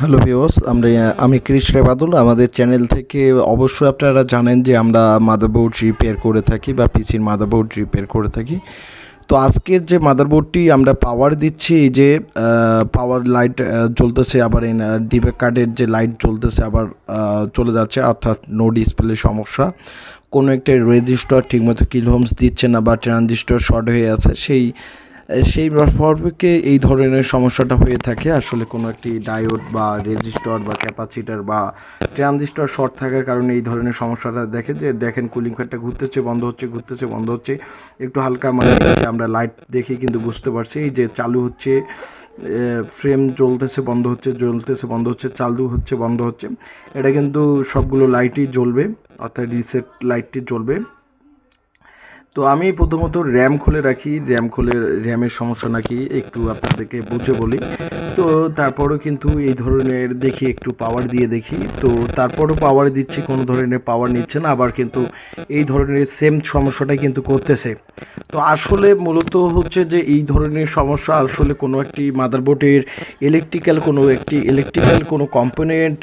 Hello ভিওস আমরা, আমি ক্রিশ রেবাদুল আমাদের চ্যানেল থেকে অবশ্যই আপনারা জানেন যে আমরা মাদারবোর্ড রিপেয়ার করে থাকি বা পিসির মাদারবোর্ড রিপেয়ার করে থাকি। তো আজকের যে মাদারবোর্ডটি আমরা পাওয়ার দিচ্ছি, এই যে পাওয়ার লাইট জ্বলতেছে আবার ডিবে কার্ডের যে লাইট জ্বলতেছে আবার চলে যাচ্ছে। অর্থাৎ নো ডিসপ্লে সমস্যা। কোনো একটা রেজিস্টার ঠিকমতো কিল হোমস দিচ্ছে না বা ট্রানজিস্টর শর্ট হয়ে আছে। সেই সেই ফর্মকে এই ধরনের সমস্যাটা হয়ে থাকে। আসলে কোনো একটি ডায়োড বা রেজিস্টর বা ক্যাপাসিটার বা ট্রানজিস্টর শর্ট থাকার কারণে এই ধরনের সমস্যাটা দেখে যে, দেখেন কুলিং ফ্যানটা ঘুরতেছে, বন্ধ হচ্ছে, ঘুরতেছে, বন্ধ হচ্ছে। একটু হালকা মানে আমরা লাইট দেখে কিন্তু বুঝতে পারছি যে চালু হচ্ছে ফ্রেম জ্বলতেছে, বন্ধ হচ্ছে, জ্বলতেছে, বন্ধ হচ্ছে, চালু হচ্ছে, বন্ধ হচ্ছে। এটা কিন্তু সবগুলো লাইটই জ্বলবে, অর্থাৎ রিসেট লাইটটি জ্বলবে। তো আমি প্রথমত র্যাম খুলে রাখি র্যাম খুলে র্যামের সমস্যা নাকি একটু আপনাদেরকে বুঝে বলি। তো তারপরও কিন্তু এই ধরনের দেখি, একটু পাওয়ার দিয়ে দেখি। তো তারপরও পাওয়ার দিচ্ছি, কোনো ধরনের পাওয়ার নিচ্ছে না, আবার কিন্তু এই ধরনের সেম সমস্যাটাই কিন্তু করতেছে। তো আসলে মূলত হচ্ছে যে এই ধরনের সমস্যা আসলে কোনো একটি মাদারবোর্ডের ইলেকট্রিক্যাল কোনো একটি ইলেকট্রিক্যাল কোনো কম্পোনেন্ট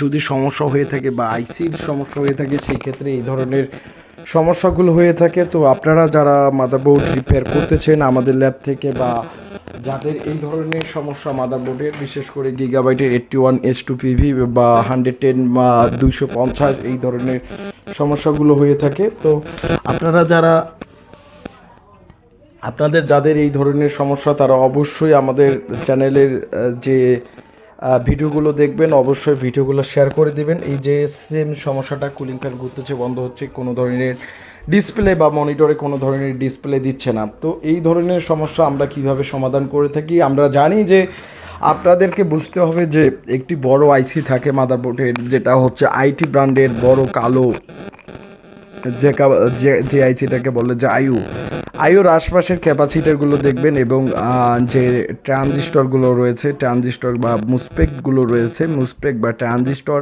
যদি সমস্যা হয়ে থাকে বা আইসির সমস্যা হয়ে থাকে, সেই ক্ষেত্রে এই ধরনের সমস্যাগুলো হয়ে থাকে, তো আপনারা যারা মাদারবোর্ড রিপেয়ার করতেছেন আমাদের ল্যাব থেকে বা যাদের এই ধরনের সমস্যা মাদারবোর্ডের বিশেষ করে গিগাবাইটের eighty one S two PV বা হান্ড্রেড টেন বা দুইশো পঞ্চাশ এই ধরনের সমস্যাগুলো হয়ে থাকে, তো আপনারা যারা, আপনাদের যাদের এই ধরনের সমস্যা, তারা অবশ্যই আমাদের চ্যানেলের যে ভিডিওগুলো দেখবেন, অবশ্যই ভিডিওগুলো শেয়ার করে দেবেন। এই যে সেম সমস্যাটা কুলিং ফ্যান ঘুরতেছে, বন্ধ হচ্ছে, কোনো ধরনের ডিসপ্লে বা মনিটরে কোনো ধরনের ডিসপ্লে দিচ্ছে না। তো এই ধরনের সমস্যা আমরা কীভাবে সমাধান করে থাকি? আমরা জানি যে আপনাদেরকে বুঝতে হবে যে একটি বড় আইসি থাকে মাদারবোর্ডের যেটা হচ্ছে আইটি ব্র্যান্ডের বড় কালো, যে যে আইসিটাকে বলে যে আয়ু আয়ুর আশপাশের ক্যাপাসিটারগুলো দেখবেন এবং যে ট্রানজিস্টরগুলো রয়েছে ট্রানজিস্টর বা মুসপেকগুলো রয়েছে, মুসপেক বা ট্রানজিস্টর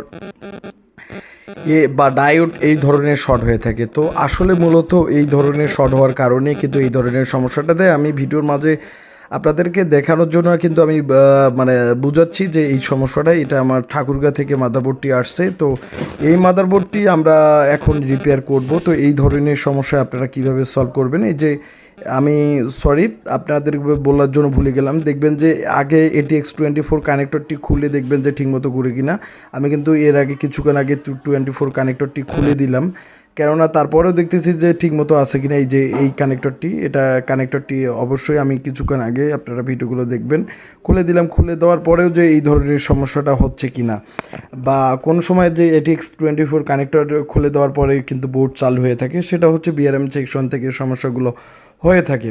এ বা ডায়োড এই ধরনের শট হয়ে থাকে। তো আসলে মূলত এই ধরনের শট হওয়ার কারণে কিন্তু এই ধরনের সমস্যাটাতে আমি ভিডিওর মাঝে আপনাদেরকে দেখানোর জন্য কিন্তু আমি মানে বুঝাচ্ছি যে এই সমস্যাটা, এটা আমার ঠাকুরগা থেকে মাদারবোর্ডটি আসছে। তো এই মাদারবোর্ডটি আমরা এখন রিপেয়ার করব। তো এই ধরনের সমস্যা আপনারা কীভাবে সলভ করবেন? এই যে আমি সরি আপনাদের বলার জন্য ভুলে গেলাম। দেখবেন যে আগে এটি এক্স টোয়েন্টি ফোর কানেক্টরটি খুলে দেখবেন যে ঠিকমতো ঘুরে কিনা। আমি কিন্তু এর আগে কিছুক্ষণ আগে টোয়েন্টি ফোর কানেক্টরটি খুলে দিলাম। কেননা তারপরেও দেখতেছি যে ঠিকমতো আছে কিনা এই যে এই কানেক্টরটি এটা কানেক্টরটি অবশ্যই আমি কিছুক্ষণ আগে আপনারা ভিডিওগুলো দেখবেন। খুলে দিলাম, খুলে দেওয়ার পরেও যে এই ধরনের সমস্যাটা হচ্ছে কিনা। বা কোন সময় যে এটিএক্স টোয়েন্টি ফোর কানেক্টর খুলে দেওয়ার পরে কিন্তু বোর্ড চালু হয়ে থাকে, সেটা হচ্ছে বিআরএম সেকশন থেকে সমস্যাগুলো হয়ে থাকে।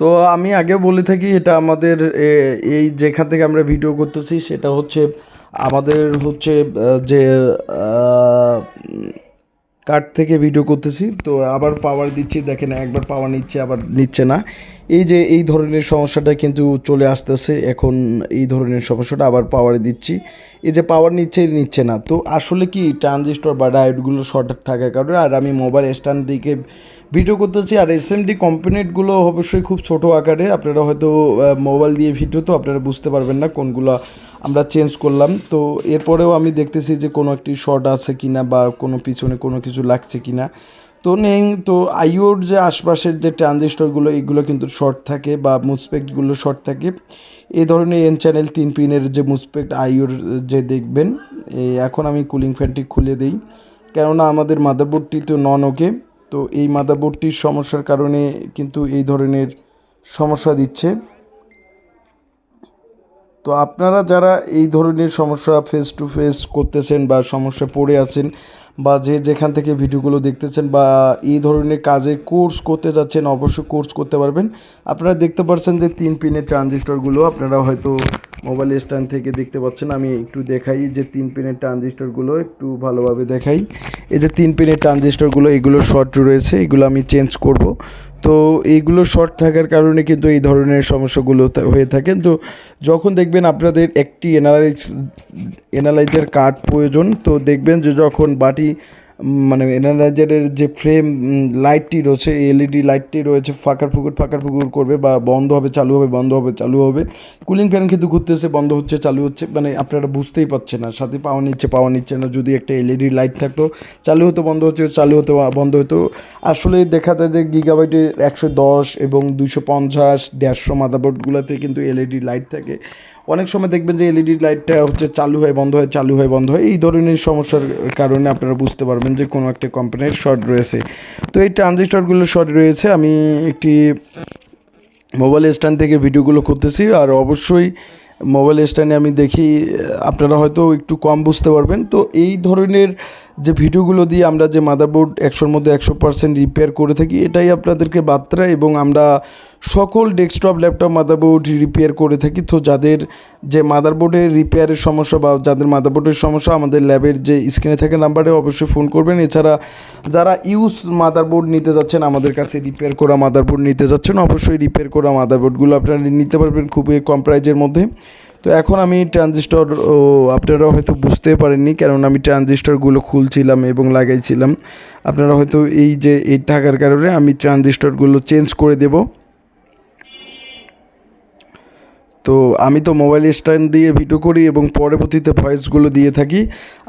তো আমি আগে বলে থাকি, এটা আমাদের এই যেখান থেকে আমরা ভিডিও করতেছি, সেটা হচ্ছে আমাদের হচ্ছে যে কার্ড থেকে ভিডিও করতেছি, তো আবার পাওয়ার দিচ্ছি, দেখেন একবার পাওয়ার নিচ্ছে, আবার নিচ্ছে না। এই যে এই ধরনের সমস্যাটা কিন্তু চলে আসতেছে, এখন এই ধরনের সমস্যাটা আবার পাওয়ার দিচ্ছি। এই যে পাওয়ার নিচ্ছে নিচ্ছে না। তো আসলে কি ট্রানজিস্টর বা ডায়োডগুলো শর্ট থাকার কারণে, আর আমি মোবাইল স্ট্যান্ড দিকে ভিডিও করতেছি আর এসএমডি কম্পোনেন্টগুলো অবশ্যই খুব ছোট আকারে। আপনারা হয়তো মোবাইল দিয়ে ভিডিও তো আপনারা বুঝতে পারবেন না কোনগুলো আমরা চেঞ্জ করলাম। তো এরপরেও আমি দেখতেছি যে কোনো একটি শর্ট আছে কিনা বা কোনো পিছনে কোনো কিছু লাগছে কিনা। তো নেই, তো আইওর যে আশপাশের যে ট্রানজিস্টরগুলো এগুলো কিন্তু শর্ট থাকে বা মুসপেক্টগুলো শর্ট থাকে। এই ধরনের এন চ্যানেল তিন পিনের যে মুসপেক্ট আইওর যে দেখবেন এখন আমি কুলিং ফ্যানটি খুলে দিই। কেননা আমাদের মাদারবোর্ডটি তো নন ওকে তো এই মাদারবোর্ডটির সমস্যার কারণে কিন্তু এই ধরনের সমস্যা দিচ্ছে। তো আপনারা যারা এই ধরনের সমস্যা ফেস টু ফেস করতেছেন বা সমস্যা পড়ে আছেন বা যে যেখান থেকে ভিডিওগুলো দেখতেছেন বা এই ধরনের কাজের কোর্স করতে যাচ্ছেন, অবশ্যই কোর্স করতে পারবেন। আপনারা দেখতে পাচ্ছেন যে তিন পিনের ট্রানজিস্টরগুলো আপনারা হয়তো মোবাইল স্ট্যান্ড থেকে দেখতে পাচ্ছেন, আমি একটু দেখাই যে তিন পিনের ট্রানজিস্টরগুলো একটু ভালোভাবে দেখাই। এই যে তিন পিনের ট্রানজিস্টরগুলো, এগুলো শর্ট রয়েছে, এগুলো আমি চেঞ্জ করব। তো এইগুলো শর্ট থাকার কারণে কিন্তু এই ধরনের সমস্যাগুলো হয়ে থাকে। তো যখন দেখবেন আপনাদের একটি এনালাইজ এনালাইজার কার্ড প্রয়োজন, তো দেখবেন যে যখন বাটি মানে এনার্জাইজারের যে ফ্রেম লাইটটি রয়েছে এলইডি লাইটটি রয়েছে, ফাঁকার ফুকুর ফাঁকার ফুকুর করবে বা বন্ধ হবে, চালু হবে, বন্ধ হবে, চালু হবে। কুলিং ফ্যান কিন্তু ঘুরতেছে বন্ধ হচ্ছে, চালু হচ্ছে মানে আপনারা বুঝতেই পারছেন না। সাথে পাওয়া নিচ্ছে পাওয়া নিচ্ছে না, যদি একটা এলইডি লাইট থাকতো, চালু হতো, বন্ধ হচ্ছে, চালু হতো, বন্ধ হতো। আসলে দেখা যায় যে গিগাবাইটে একশো দশ এবং দুশো পঞ্চাশ, দেড়শো মাদাবোর্ডগুলোতে কিন্তু এলইডি লাইট থাকে। অনেক সময় দেখবেন যে এলইডি লাইটটা হচ্ছে চালু হয়, বন্ধ হয়, চালু হয়, বন্ধ হয়। এই ধরনের সমস্যার কারণে আপনারা বুঝতে পারবেন যে কোনো একটা কোম্পানির শর্ট রয়েছে। তো এই ট্রানজিস্টরগুলো শর্ট রয়েছে। আমি একটি মোবাইল স্ট্যান্ড থেকে ভিডিওগুলো করতেছি আর অবশ্যই মোবাইল স্ট্যান্ডে আমি দেখি, আপনারা হয়তো একটু কম বুঝতে পারবেন। তো এই ধরনের যে ভিডিওগুলো দিয়ে আমরা যে মাদারবোর্ড একশোর মধ্যে একশো পার্সেন্ট রিপেয়ার করে থাকি, এটাই আপনাদেরকে বার্তা এবং আমরা সকল ডেস্কটপ ল্যাপটপ মাদারবোর্ড রিপেয়ার করে থাকি। তো যাদের যে মাদারবোর্ডের রিপেয়ারের সমস্যা বা যাদের মাদারবোর্ডের সমস্যা, আমাদের ল্যাবের যে স্ক্রিনে থাকে নাম্বারে অবশ্যই ফোন করবেন। এছাড়া যারা ইউজ মাদারবোর্ড নিতে যাচ্ছেন, আমাদের কাছে রিপেয়ার করা মাদারবোর্ড নিতে যাচ্ছেন, অবশ্যই রিপেয়ার করা মাদারবোর্ডগুলো আপনারা নিতে পারবেন খুবই কম প্রাইজের মধ্যে। তো এখন আমি ট্রানজিস্টর আপনারা হয়তো বুঝতে পারেননি কারণ আমি ট্রানজিস্টরগুলো খুলছিলাম এবং লাগাইছিলাম। আপনারা হয়তো এই যে, এই থাকার কারণে আমি ট্রানজিস্টরগুলো চেঞ্জ করে দেব। তো আমি তো মোবাইল স্ট্যান্ড দিয়ে ভিডিও করি এবং পরবর্তীতে ভয়েসগুলো দিয়ে থাকি।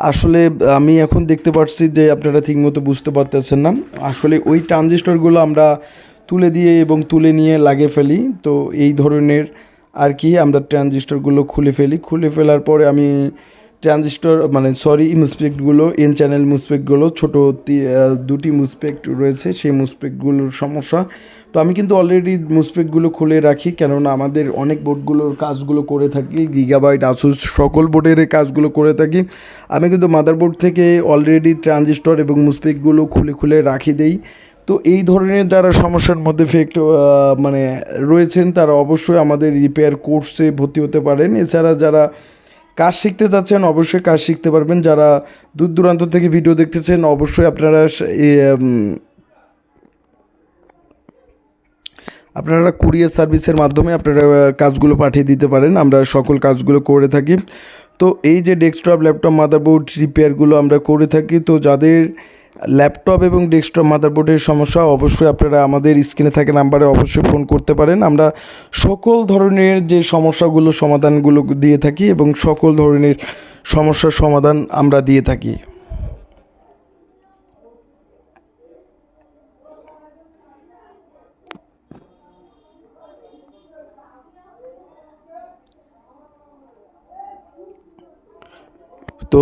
আসলে আমি এখন দেখতে পাচ্ছি যে, আপনারা ঠিকমতো বুঝতে পারতেছেন না। আসলে ওই ট্রানজিস্টরগুলো আমরা তুলে দিয়ে এবং তুলে নিয়ে লাগিয়ে ফেলি। তো এই ধরনের আর কি, আমরা ট্রানজিস্টরগুলো খুলে ফেলি। খুলে ফেলার পরে আমি ট্রানজিস্টর মানে সরি মুসপেক্টগুলো এন চ্যানেল মুসপেক্টগুলো ছোটো দুটি মুসপেক্ট রয়েছে, সেই মুসপেক্টগুলোর সমস্যা। তো আমি কিন্তু অলরেডি মুসপেক্টগুলো খুলে রাখি, কেননা আমাদের অনেক বোর্ডগুলোর কাজগুলো করে থাকি গিগাবাইট আসুস সকল বোর্ডের কাজগুলো করে থাকি। আমি কিন্তু মাদারবোর্ড থেকে অলরেডি ট্রানজিস্টর এবং মুসপেক্টগুলো খুলে খুলে রাখি দেই। তো এই ধরনের যারা সমস্যার মধ্যে ফেক্ট মানে রয়েছেন, তারা অবশ্যই আমাদের রিপেয়ার কোর্সে ভর্তি হতে পারেন। এছাড়া যারা কাজ শিখতে যাচ্ছেন অবশ্যই কাজ শিখতে পারবেন। যারা দূর দূরান্ত থেকে ভিডিও দেখতেছেন, অবশ্যই আপনারা আপনারা কুরিয়ার সার্ভিসের মাধ্যমে আপনারা কাজগুলো পাঠিয়ে দিতে পারেন। আমরা সকল কাজগুলো করে থাকি। তো এই যে ডেস্কটপ ল্যাপটপ মাদারবোর্ড রিপেয়ারগুলো আমরা করে থাকি। তো যাদের ল্যাপটপ এবং ডেস্কটপ, মাদারবোর্ডের সমস্যা, অবশ্যই আপনারা আমাদের স্ক্রিনে থাকা নাম্বারে অবশ্যই ফোন করতে পারেন। আমরা সকল ধরনের যে সমস্যাগুলো সমাধানগুলো দিয়ে থাকি এবং সকল ধরনের সমস্যার সমাধান আমরা দিয়ে থাকি। তো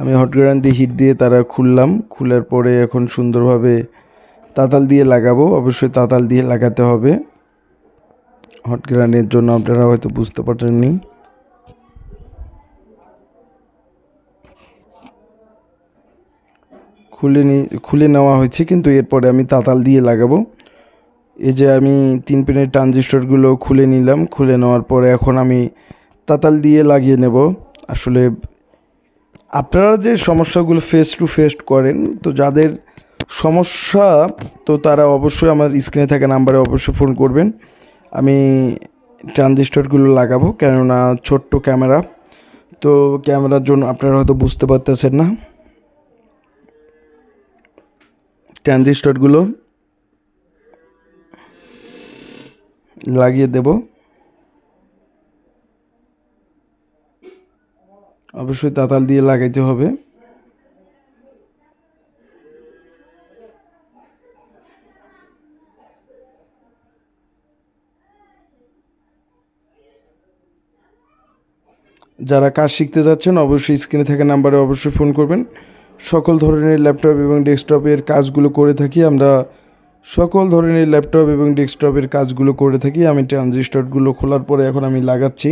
আমি হট গ্রাইন দিয়ে হিট দিয়ে তারা খুললাম। খুলার পরে এখন সুন্দরভাবে তাতাল দিয়ে লাগাবো। অবশ্যই তাতাল দিয়ে লাগাতে হবে। হট গ্রাইনের জন্য আপনারা হয়তো বুঝতে পারেননি খুলে খুলে নেওয়া হয়েছে, কিন্তু এরপরে আমি তাতাল দিয়ে লাগাবো। এই যে আমি তিন পিনের ট্রানজিস্টরগুলো খুলে নিলাম। খুলে নেওয়ার পরে এখন আমি তাতাল দিয়ে লাগিয়ে নেব। আসলে আপনারা যে সমস্যাগুলো ফেস টু ফেস করেন, তো যাদের সমস্যা, তো তারা অবশ্যই আমার স্ক্রিনে থাকা নাম্বারে অবশ্যই ফোন করবেন। আমি ট্রানজিস্টরগুলো লাগাবো, কেননা ছোট্ট ক্যামেরা তো ক্যামেরার জন্য আপনারা হয়তো বুঝতে পারতেছেন না। ট্রানজিস্টরগুলো লাগিয়ে দেব। অবশ্যই তাতাল দিয়ে লাগাইতে হবে। যারা কাজ শিখতে যাচ্ছেন, অবশ্যই স্ক্রিনে থাকা নাম্বারে অবশ্যই ফোন করবেন। সকল ধরনের ল্যাপটপ এবং ডেস্কটপের কাজগুলো করে থাকি আমরা। সকল ধরনের ল্যাপটপ এবং ডেস্কটপের কাজগুলো করে থাকি। আমি ট্রানজিস্টরগুলো খোলার পরে এখন আমি লাগাচ্ছি।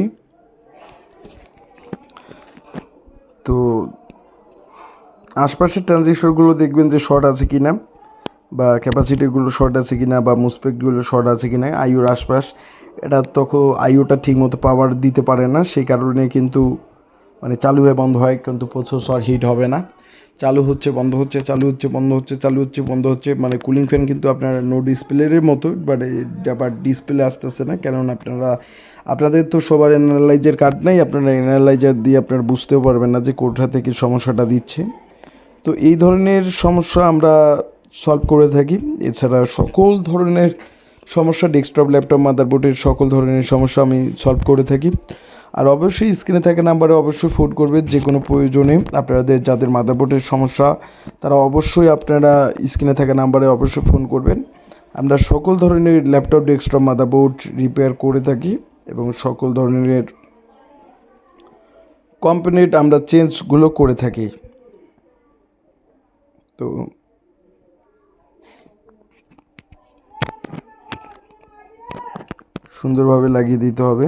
তো আশপাশের ট্রানজিস্টরগুলো দেখবেন যে শর্ট আছে কি না বা ক্যাপাসিটিগুলো শর্ট আছে কি না বা মুসপেকগুলো শর্ট আছে কি না আইওর আশপাশ। এটা তখন আইওটা ঠিকমতো পাওয়ার দিতে পারে না, সেই কারণে কিন্তু মানে চালু হয়ে বন্ধ হয়, কিন্তু প্রসেসর হিট হবে না। চালু হচ্ছে, বন্ধ হচ্ছে, চালু হচ্ছে, বন্ধ হচ্ছে, চালু হচ্ছে, বন্ধ হচ্ছে মানে কুলিং ফ্যান কিন্তু আপনার নো ডিসপ্লের মতো বাট বাট ডিসপ্লে আসতেছে না, কেননা আপনারা আপনাদের তো সবার অ্যানালাইজার কার্ড নেই, আপনারা অ্যানালাইজার দিয়ে আপনারা বুঝতেও পারবেন না যে কোথা থেকে সমস্যাটা দিচ্ছে। তো এই ধরনের সমস্যা আমরা সলভ করে থাকি। এছাড়া সকল ধরনের সমস্যা ডেস্কটপ ল্যাপটপ মাদারবোর্ডের সকল ধরনের সমস্যা আমি সলভ করে থাকি। আর অবশ্যই স্ক্রিনে থাকা নাম্বারে অবশ্যই ফোন করবেন যে কোনো প্রয়োজনে। আপনাদের যাদের মাদারবোর্ডের সমস্যা, তারা অবশ্যই আপনারা স্ক্রিনে থাকা নাম্বারে অবশ্যই ফোন করবেন। আমরা সকল ধরনের ল্যাপটপ ডেস্কটপ মাদারবোর্ড রিপেয়ার করে থাকি। এবং সকল ধরনের কম্পোনেন্ট আমরা চেঞ্জগুলো করে থাকি। তো সুন্দরভাবে লাগিয়ে দিতে হবে।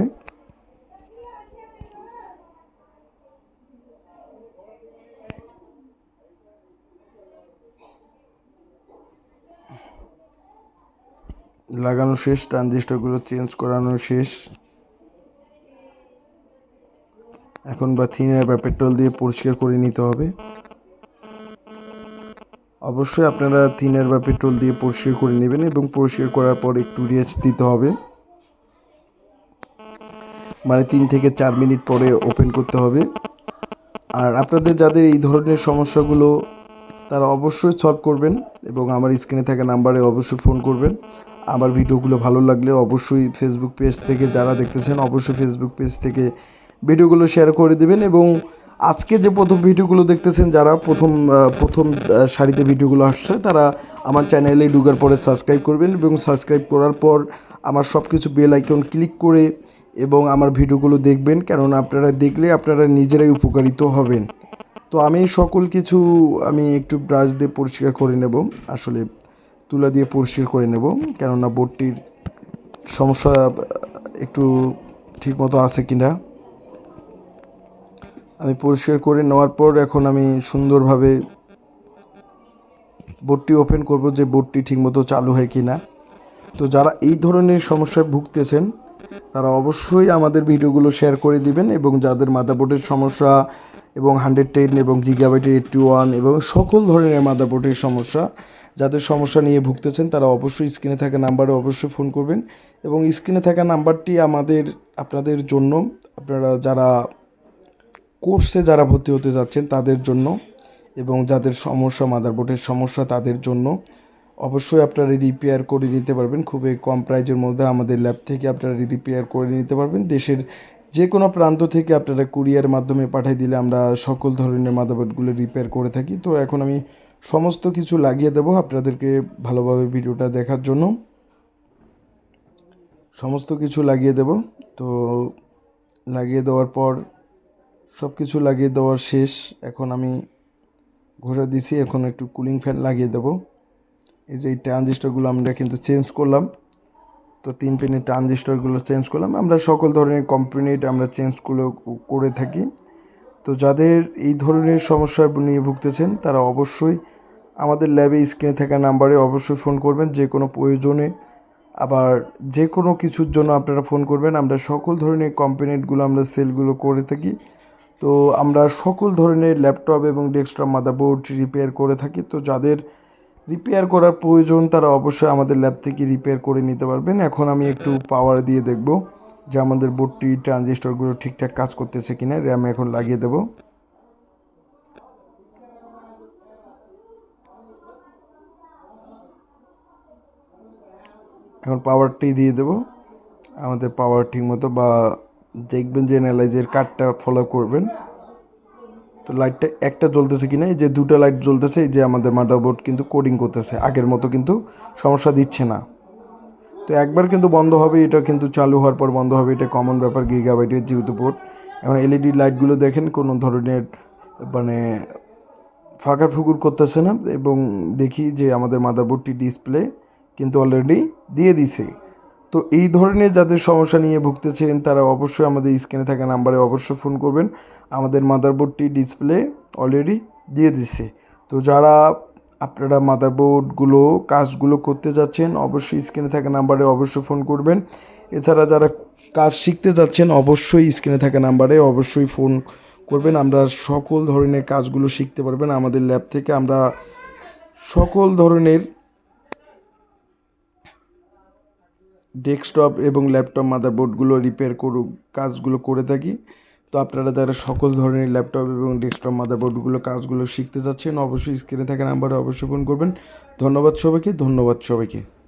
লাগানো শেষ ট্রানজিস্টারগুলো চেঞ্জ করানো শেষ। এখন বা থিনার বা পেট্রোল দিয়ে পরিষ্কার করে নিতে হবে। অবশ্যই আপনারা থিনার বা পেট্রোল দিয়ে পরিষ্কার করে নেবেন এবং পরিষ্কার করার পর একটু রেস্ট দিতে হবে। মানে তিন থেকে চার মিনিট পরে ওপেন করতে হবে। আর আপনাদের যাদের এই ধরনের সমস্যাগুলো, তারা অবশ্যই সলভ করবেন এবং আমার স্ক্রিনে থাকা নাম্বারে অবশ্যই ফোন করবেন। আমার ভিডিওগুলো ভালো লাগলে অবশ্যই ফেসবুক পেজ থেকে যারা দেখতেছেন, অবশ্যই ফেসবুক পেজ থেকে ভিডিওগুলো শেয়ার করে দেবেন এবং আজকে যে প্রথম ভিডিওগুলো দেখতেছেন, যারা প্রথম প্রথম সারিতে ভিডিওগুলো আসছে, তারা আমার চ্যানেলে ঢুকার পরে সাবস্ক্রাইব করবেন এবং সাবস্ক্রাইব করার পর আমার সব কিছু বেল আইকন ক্লিক করে এবং আমার ভিডিওগুলো দেখবেন। কেননা আপনারা দেখলে আপনারা নিজেরাই উপকারিত হবেন। তো আমি সকল কিছু আমি একটু ব্রাশ দিয়ে পরিষ্কার করে নেব। আসলে তুলা দিয়ে পরিষ্কার করে নেব। কেননা বোর্ডটির সমস্যা একটু ঠিকমতো আছে কি না আমি পরিষ্কার করে নেওয়ার পর এখন আমি সুন্দরভাবে বোর্ডটি ওপেন করব যে বোর্ডটি ঠিকমতো চালু হয় কি না তো যারা এই ধরনের সমস্যায় ভুগতেছেন, তারা অবশ্যই আমাদের ভিডিওগুলো শেয়ার করে দিবেন এবং যাদের মাদাবোর্ডের সমস্যা এবং হান্ড্রেড টেন এবং জিগাবাইটের এইটটি ওয়ান এবং সকল ধরনের মাদাবোর্ডের সমস্যা, যাদের সমস্যা নিয়ে ভুগতেছেন, তারা অবশ্যই স্ক্রিনে থাকা নাম্বারে অবশ্যই ফোন করবেন এবং স্ক্রিনে থাকা নাম্বারটি আমাদের, আপনাদের জন্য, আপনারা যারা কোর্সে যারা ভর্তি হতে যাচ্ছেন তাদের জন্য এবং যাদের সমস্যা, মাদারবোর্ডের সমস্যা, তাদের জন্য অবশ্যই আপনারা রিপেয়ার করে নিতে পারবেন। খুবই কম প্রাইজের মধ্যে আমাদের ল্যাব থেকে আপনারা রিপেয়ার করে নিতে পারবেন। দেশের যে কোনো প্রান্ত থেকে আপনারা কুরিয়ার মাধ্যমে পাঠিয়ে দিলে আমরা সকল ধরনের মাদারবোর্ডগুলো রিপেয়ার করে থাকি। তো এখন আমি সমস্ত কিছু লাগিয়ে দেবো আপনাদেরকে ভালোভাবে ভিডিওটা দেখার জন্য। সমস্ত কিছু লাগিয়ে দেব। তো লাগিয়ে দেওয়ার পর সব কিছু লাগিয়ে দেওয়ার শেষ। এখন আমি ঘোরা দিছি, এখন একটু কুলিং ফ্যান লাগিয়ে দেব। এই যে এই ট্রানজিস্টারগুলো আমরা কিন্তু চেঞ্জ করলাম। তো তিন পিনের ট্রানজিস্টারগুলো চেঞ্জ করলাম। আমরা সকল ধরনের কম্পোনেন্ট আমরা চেঞ্জগুলো করে থাকি। তো যাদের এই ধরনের সমস্যা নিয়ে ভুগতেছেন, তারা অবশ্যই আমাদের ল্যাবে স্ক্রিনে থাকা নাম্বারে অবশ্যই ফোন করবেন। যে কোনো প্রয়োজনে আবার যে কোনো কিছুর জন্য আপনারা ফোন করবেন। আমরা সকল ধরনের কম্পোনেন্টগুলো আমরা সেলগুলো করে থাকি। তো আমরা সকল ধরনের ল্যাপটপ এবং ডেস্কটপ, মাদারবোর্ড, রিপেয়ার করে থাকি। তো যাদের রিপেয়ার করার প্রয়োজন, তারা অবশ্যই আমাদের ল্যাব থেকে রিপেয়ার করে নিতে পারবেন। এখন আমি একটু পাওয়ার দিয়ে দেখব যে আমাদের বোর্ডটি, ট্রানজিস্টরগুলো ঠিকঠাক কাজ করতেছে কিনা। র্যাম এখন লাগিয়ে দেব। এখন পাওয়ারটি দিয়ে দেব। আমাদের পাওয়ার ঠিক মতো বা দেখবেন যে অ্যানালাইজের কার্ডটা ফলো করবেন। তো লাইটটা একটা জ্বলতেছে কি না এই যে দুটো লাইট জ্বলতেছে, এই যে আমাদের মাদারবোর্ড কিন্তু কোডিং করতেছে। আগের মতো কিন্তু সমস্যা দিচ্ছে না। তো একবার কিন্তু বন্ধ হবে, এটা কিন্তু চালু হওয়ার পর বন্ধ হবে, এটা কমন ব্যাপার গিগাবাইটের যেহেতু পোর্ট এখন এলইডি লাইটগুলো দেখেন, কোনো ধরনের মানে ফাঁকা ফুকুর করতেছে না, এবং দেখি যে আমাদের মাদারবোর্ডটি ডিসপ্লে কিন্তু অলরেডি দিয়ে দিছে। তো এই ধরনের যাদের সমস্যা নিয়ে ভুগতেছেন, তারা অবশ্যই আমাদের স্ক্রিনে থাকা নাম্বারে অবশ্যই ফোন করবেন। আমাদের মাদারবোর্ডটি ডিসপ্লে অলরেডি দিয়ে দিছে। তো যারা আপনারা মাদারবোর্ডগুলো, কাজগুলো করতে যাচ্ছেন, অবশ্যই স্ক্রিনে থাকা নাম্বারে অবশ্যই ফোন করবেন। এছাড়া যারা কাজ শিখতে যাচ্ছেন, অবশ্যই স্ক্রিনে থাকা নাম্বারে অবশ্যই ফোন করবেন। আমরা সকল ধরনের কাজগুলো শিখতে পারবেন। আমাদের ল্যাব থেকে আমরা সকল ধরনের ডেস্কটপ এবং ল্যাপটপ, মাদারবোর্ডগুলো রিপেয়ার করুক, কাজগুলো করে থাকি। তো আপনারা যারা সকল ধরনের ল্যাপটপ এবং ডেস্কটপ, মাদারবোর্ডগুলো, কাজগুলো শিখতে চাচ্ছেন, অবশ্যই স্ক্রিনে থাকা নাম্বারে অবশ্যই ফোন করবেন। ধন্যবাদ সবাইকে ধন্যবাদ সবাইকে।